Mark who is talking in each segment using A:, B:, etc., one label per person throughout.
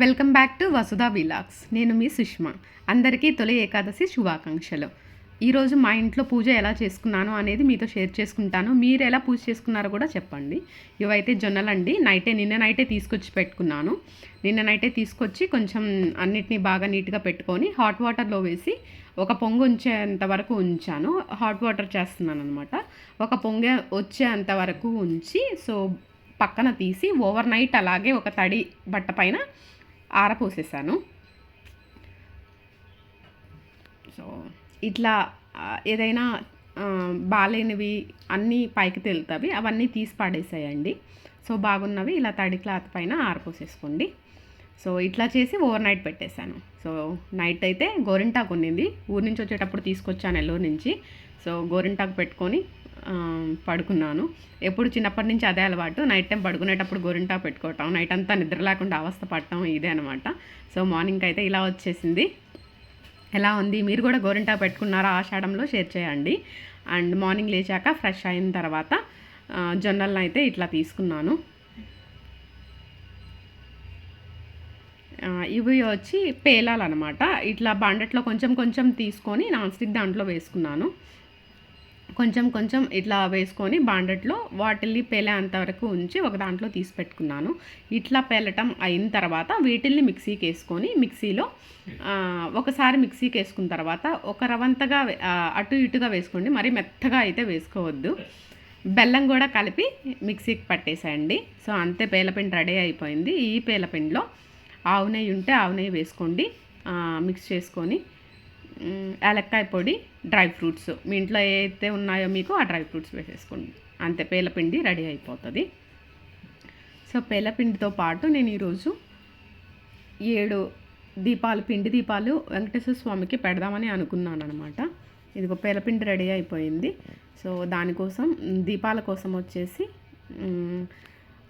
A: Welcome back to Vasudha vlogs. నేను మీ సుష్మా. అందరికీ తొలి ఏకాదశి శుభాకాంక్షలు. ఈరోజు మా ఇంట్లో పూజ ఎలా చేసుకున్నాను అనేది మీతో షేర్ చేసుకుంటాను. మీరు ఎలా పూజ చేసుకున్నారో కూడా చెప్పండి. ఇవైతే జొన్నలండి. నైటే నిన్న నైటే తీసుకొచ్చి పెట్టుకున్నాను. నిన్న నైటే తీసుకొచ్చి కొంచెం అన్నిటినీ బాగా నీట్గా పెట్టుకొని హాట్ వాటర్లో వేసి ఒక పొంగు ఉంచేంత వరకు ఉంచాను. హాట్ వాటర్ చేస్తున్నాను అనమాట ఒక పొంగ వచ్చేంత వరకు ఉంచి సో పక్కన తీసి ఓవర్ నైట్ అలాగే ఒక తడి బట్ట పైన ఆరపోసేసాను. సో ఇట్లా ఏదైనా బాగాలేనివి అన్నీ పైకి తేలుతావి అవన్నీ తీసి పడేసాయండి. సో బాగున్నవి ఇలా తడి క్లాత్ పైన ఆరపోసేసుకోండి. సో ఇట్లా చేసి ఓవర్ నైట్ పెట్టేశాను. సో నైట్ అయితే గోరింటాకు ఉన్నింది. ఊరి నుంచి వచ్చేటప్పుడు తీసుకొచ్చాను ఎల్లూరు నుంచి. సో గోరింటాకు పెట్టుకొని పడుకున్నాను. ఎప్పుడు చిన్నప్పటి నుంచి అదే అలవాటు. నైట్ టైం పడుకునేటప్పుడు గోరింటా పెట్టుకోవటం నైట్ అంతా నిద్ర లేకుండా అవస్థ పడటం ఇదే అనమాట సో మార్నింగ్ అయితే ఇలా వచ్చేసింది. ఎలా ఉంది? మీరు కూడా గోరింటా పెట్టుకున్నారా? ఆషాఢంలో షేర్ చేయండి. అండ్ మార్నింగ్ లేచాక ఫ్రెష్ అయిన తర్వాత జొన్నలను అయితే ఇట్లా తీసుకున్నాను. ఇవి వచ్చి పేలాలన్నమాట. ఇట్లా బండట్లో కొంచెం కొంచెం తీసుకొని నాన్ స్టిక్ దాంట్లో వేసుకున్నాను. కొంచెం కొంచెం ఇట్లా వేసుకొని బాండట్లో వాటిల్ని పేలేంత వరకు ఉంచి ఒక దాంట్లో తీసి పెట్టుకున్నాను. ఇట్లా పేలటం అయిన తర్వాత వీటిల్ని మిక్సీకి వేసుకొని మిక్సీలో ఒకసారి మిక్సీకి వేసుకున్న తర్వాత ఒక రవంతగా అటు ఇటుగా వేసుకోండి. మరీ మెత్తగా అయితే వేసుకోవద్దు. బెల్లం కూడా కలిపి మిక్సీకి పట్టేసేయండి. సో అంతే పేలపిండి రెడీ అయిపోయింది. ఈ పేలపిండిలో ఆవు నెయ్యి ఉంటే ఆవు నెయ్యి వేసుకోండి. మిక్స్ చేసుకొని యాలక్కాయ పొడి డ్రై ఫ్రూట్స్. మీ ఇంట్లో ఏదైతే ఉన్నాయో మీకు ఆ డ్రై ఫ్రూట్స్ వేసేసుకోండి. అంతే పేలపిండి రెడీ అయిపోతుంది. సో పేలపిండితో పాటు నేను ఈరోజు ఏడు దీపాలు పిండి దీపాలు వెంకటేశ్వర స్వామికి పెడదామని అనుకున్నాను అనమాట ఇదిగో పేలపిండి రెడీ అయిపోయింది. సో దానికోసం దీపాల కోసం వచ్చేసి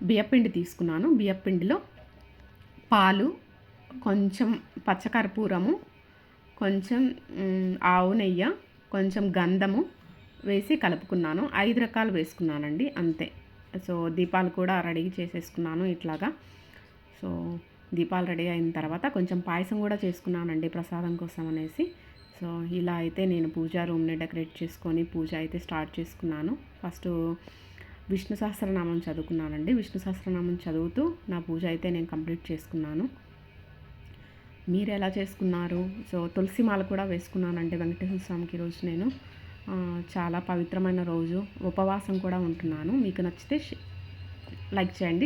A: బియ్యపిండి తీసుకున్నాను. బియ్యపిండిలో పాలు కొంచెం పచ్చకర్పూరము కొంచెం ఆవు నెయ్యి కొంచెం గంధము వేసి కలుపుకున్నాను. ఐదు రకాలు వేసుకున్నానండి అంతే. సో దీపాలు కూడా రెడీ చేసేసుకున్నాను ఇట్లాగా. సో దీపాలు రెడీ అయిన తర్వాత కొంచెం పాయసం కూడా చేసుకున్నానండి ప్రసాదం కోసం అనేసి. సో ఇలా అయితే నేను పూజా రూమ్ని డెకరేట్ చేసుకొని పూజ అయితే స్టార్ట్ చేసుకున్నాను. ఫస్ట్ విష్ణు సహస్రనామం చదువుకున్నానండి. విష్ణు సహస్రనామం చదువుతూ నా పూజ అయితే నేను కంప్లీట్ చేసుకున్నాను. మీరు ఎలా చేసుకున్నారు? సో తులసి మాల కూడా వేసుకున్నానండి వెంకటేశ్వర స్వామికి రోజు నేను. చాలా పవిత్రమైన రోజు. ఉపవాసం కూడా ఉంటున్నాను. మీకు నచ్చితే లైక్ చేయండి.